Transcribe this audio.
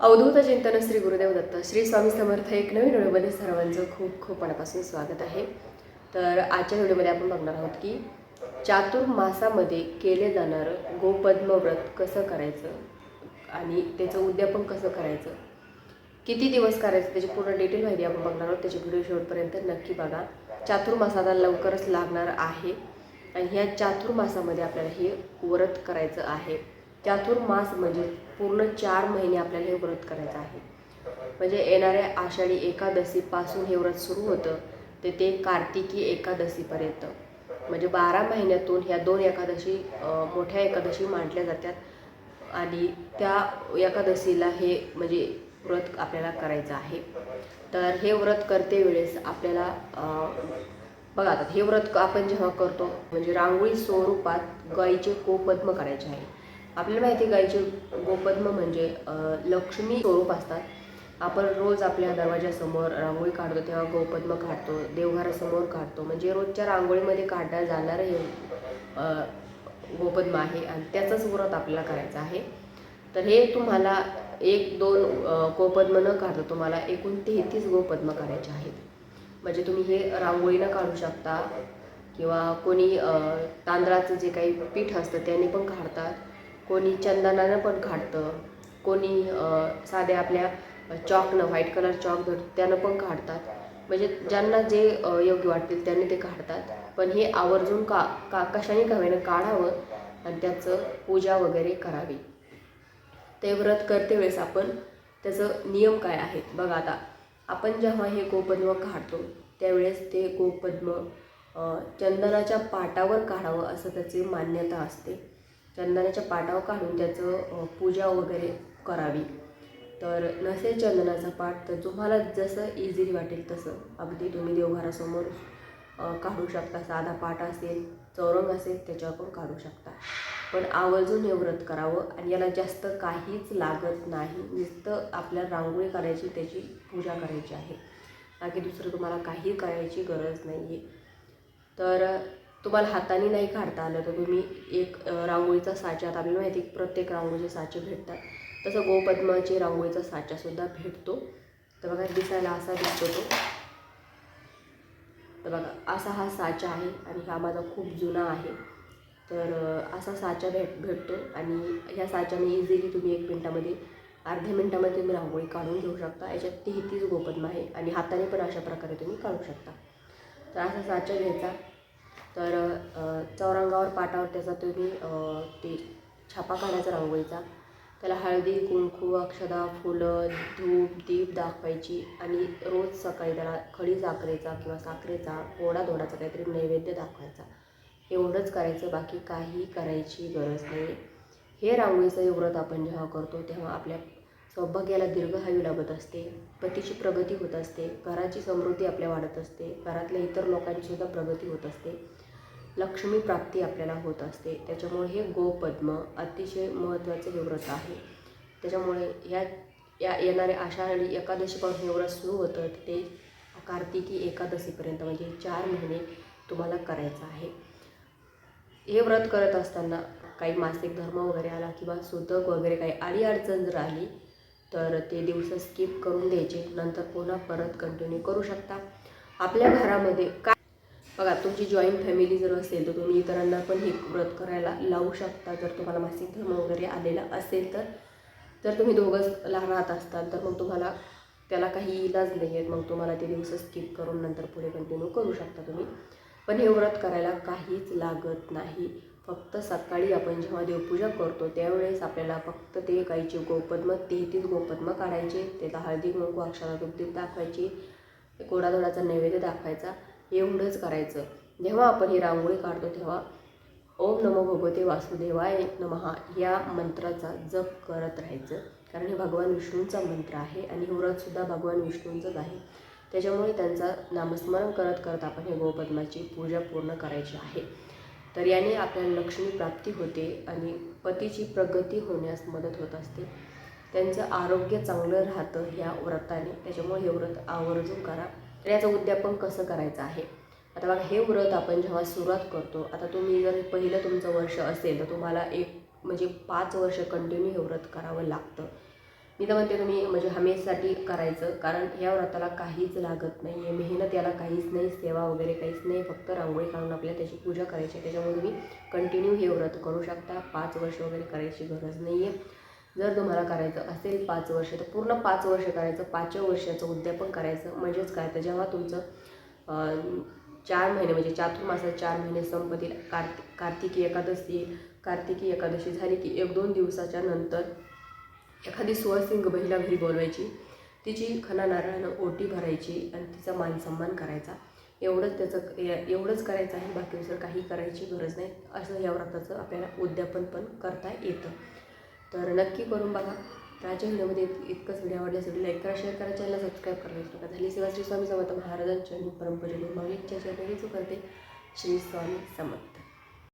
अवधूत चिंतन श्री गुरुदेव दत्त. श्री स्वामी समर्थ एक नवीन व्हिडिओमध्ये सर्वांचं खूप खूप मनापासून स्वागत आहे. तर आजच्या व्हिडिओमध्ये आपण बघणार आहोत की चातुर्मासामध्ये केले जाणारं गोपद्म व्रत कसं करायचं आणि त्याचं उद्यापन कसं करायचं किती दिवस करायचं त्याची पूर्ण डिटेल माहिती आपण बघणार आहोत. त्याची व्हिडिओ शेवटपर्यंत नक्की बघा. चातुर्मासाला लवकरच लागणार आहे आणि ह्या चातुर्मासामध्ये आपल्याला हे व्रत करायचं आहे. चातुर्मास म्हणजे पूर्ण चार महिने आपल्याला हे व्रत करायचं आहे. म्हणजे येणाऱ्या आषाढी एकादशीपासून हे व्रत सुरू होतं ते ते कार्तिकी एकादशीपर्यंत. म्हणजे बारा महिन्यातून ह्या दोन एकादशी मोठ्या एकादशी मांडल्या जातात आणि त्या एकादशीला हे म्हणजे व्रत आपल्याला करायचं आहे. तर हे व्रत करते वेळेस आपल्याला बघा आता हे व्रत आपण जेव्हा करतो म्हणजे रांगोळी स्वरूपात गाईचे कोपद्म करायचे आहे. आपल्याला माहिती आहे गाईचे गोपद्म म्हणजे लक्ष्मी स्वरूप असतात. आपण रोज आपल्या दरवाजासमोर रांगोळी काढतो तेव्हा गोपद्म काढतो देवघरासमोर काढतो. म्हणजे रोजच्या रांगोळीमध्ये काढल्या जाणारं हे गोपद्म आहे आणि त्याचंच व्रत आपल्याला करायचं आहे. तर हे तुम्हाला एक दोन गोपद्म न काढता तुम्हाला एकूण तेहतीस गोपद्म करायचे आहेत. म्हणजे तुम्ही हे रांगोळीनं काढू शकता किंवा कोणी तांदळाचं जे काही पीठ असतं त्याने पण काढतात. कोणी चंदनानं पण काढतं कोणी साध्या आपल्या चॉकनं व्हाईट कलर चॉक धर त्यानं पण काढतात म्हणजे ज्यांना जे योग्य वाटतील त्यांनी ते काढतात पण हे आवर्जून का का कशाने का काढावं आणि त्याचं पूजा वगैरे करावी. ते व्रत करते वेळेस आपण त्याचं नियम काय आहेत? बघा आता आपण जेव्हा हे गोपद्म काढतो त्यावेळेस ते गोपद्म चंदनाच्या पाटावर काढावं असं त्याची मान्यता असते. चंदनाच्या पाटावर काढून त्याचं पूजा वगैरे करावी. तर नसेल चंदनाचा पाठ तर तुम्हाला जसं इझिली वाटेल तसं. अगदी तुम्ही देवघरासमोर काढू शकता. साधा पाठ असेल चौरंग असेल त्याच्यावर पण काढू शकता. पण आवर्जून हे व्रत करावं आणि याला जास्त काहीच लागत नाही. नुसतं आपल्याला रांगोळी करायची त्याची पूजा करायची आहे. बाकी दुसरं तुम्हाला काही करायची गरज नाही आहे तर तुम्हाला हाताने नाही काढता आलं तर तुम्ही एक रांगोळीचा साचा आता आपल्याला माहिती प्रत्येक रांगोळीचे साचे भेटतात. तसं गोपद्माचे रांगोळीचा साचासुद्धा भेटतो. तर बघा दिसायला असा दिसतो तो. तर बघा असा हा साचा आहे आणि हा माझा खूप जुना आहे. तर असा साचा भेट भेटतो आणि ह्या साच्याने इझिली तुम्ही एक मिनटामध्ये अर्ध्या मिनटामध्ये तुम्ही रांगोळी काढून घेऊ शकता. याच्यात तेहतीस गोपद्म आहे आणि हाताने पण अशा प्रकारे तुम्ही काढू शकता. तर असा साचा घ्यायचा. तर चौरंगावर पाटावर त्याचा तुम्ही ते छापा काढायचा रांगोळीचा. त्याला हळदी कुंकू अक्षदा फुलं धूप दीप दाखवायची आणि रोज सकाळी त्याला खडी साखरेचा किंवा साखरेचा गोडा धोडाचा काहीतरी नैवेद्य दाखवायचा. एवढंच करायचं बाकी काही करायची गरज नाही. हे रांगोळीचं व्रत आपण जेव्हा करतो तेव्हा आपल्या सौभाग्याला दीर्घायू लाभत असते. पतीची प्रगती होत असते. घराची समृद्धी आपल्या वाढत असते. घरातल्या इतर लोकांचीसुद्धा प्रगती होत असते. लक्ष्मी प्राप्ती आपल्याला होत असते. त्याच्यामुळे हे गोपद्म अतिशय महत्त्वाचं हे व्रत आहे. त्याच्यामुळे ह्या या येणाऱ्या आषाढी एकादशीपासून हे व्रत सुरू होतं. ते कार्तिकी एकादशीपर्यंत म्हणजे चार महिने तुम्हाला करायचं आहे. हे व्रत करत असताना काही मासिक धर्म वगैरे आला किंवा सुतक वगैरे काही अडीअडचण जर आली तर ते दिवस स्किप करून द्यायचे नंतर पुन्हा परत कंटिन्यू करू शकता. आपल्या घरामध्ये काय? बघा तुमची जॉईंट फॅमिली जर असेल तर तुम्ही इतरांना पण हे व्रत करायला लावू शकता. जर तुम्हाला मासिक धर्म वगैरे आलेला असेल तर जर तुम्ही दोघंच राहत असतात तर मग तुम्हाला त्याला काही इलाज नाही आहेत मग तुम्हाला ते दिवस स्किप करून नंतर पुढे कंटिन्यू करू शकता तुम्ही. पण हे व्रत करायला काहीच लागत नाही. फक्त सकाळी आपण जेव्हा देवपूजा करतो त्यावेळेस आपल्याला फक्त ते गाईचे गोपद्म तेहतीस गोपद्म काढायचे त्याला हळदी कुंकू अक्षरा दुपदीप दाखवायची गोडाधोडाचा नैवेद्य दाखवायचा एवढंच करायचं. जेव्हा आपण ही रांगोळी काढतो तेव्हा ओम नमो भगवते वासुदेवाय नमहा या मंत्राचा जप करत राहायचं. कारण हे भगवान विष्णूंचा मंत्र आहे आणि हे व्रतसुद्धा भगवान विष्णूंचंच आहे. त्याच्यामुळे त्यांचा नामस्मरण करत करत आपण हे गोपद्माची पूजा पूर्ण करायची आहे. तर याने आपल्याला लक्ष्मी प्राप्ती होते आणि पतीची प्रगती होण्यास मदत होत असते. त्यांचं आरोग्य चांगलं राहतं ह्या व्रताने. त्याच्यामुळे हे व्रत आवर्जून करा. तर याचं उद्यापन कसं करायचं आहे? आता बघा हे व्रत आपण जेव्हा सुरुवात करतो आता तुम्ही जर पहिलं तुमचं वर्ष असेल तर तुम्हाला एक म्हणजे पाच वर्ष कंटिन्यू हे व्रत करावं लागतं. मी तर म्हणते तुम्ही म्हणजे हमेशसाठी करायचं कारण या व्रताला काहीच लागत नाही आहे मेहनत याला काहीच नाही सेवा वगैरे काहीच नाही फक्त रांगोळी काढून आपल्याला त्याची पूजा करायची त्याच्यामुळे तुम्ही कंटिन्यू हे व्रत करू शकता. पाच वर्ष वगैरे करायची गरज नाही आहे जर तुम्हाला करायचं असेल पाच वर्ष तर पूर्ण पाच वर्ष करायचं. पाचव्या वर्षाचं उद्यापन करायचं. म्हणजेच काय? तर जेव्हा तुमचं चार महिने म्हणजे चातुर्मासात चार महिने संपतील. कार्ति कार्तिकी एकादशी कार्तिकी एकादशी झाली की एक दोन दिवसाच्या नंतर एखादी सुवासिंग महिला घरी बोलवायची तिची खना नारळानं ओटी भरायची आणि तिचा मानसन्मान करायचा. एवढंच त्याचं एवढंच करायचं आहे बाकी दुसरं काही करायची गरज नाही असं या व्रताचं आपल्याला उद्यापन पण करता येतं. तर नक्की करून बघा. तर आजच्या व्हिडिओमध्ये इतकंच व्हिडिओ आवडल्यासाठी लाईक करा शेअर करा चॅनल सबस्क्राईब करा विसरू नका. झाली सेवा श्री स्वामी समर्थ महाराजांच्या परंपरेने माऊलींच्या चरणी करते श्री स्वामी समर्थ.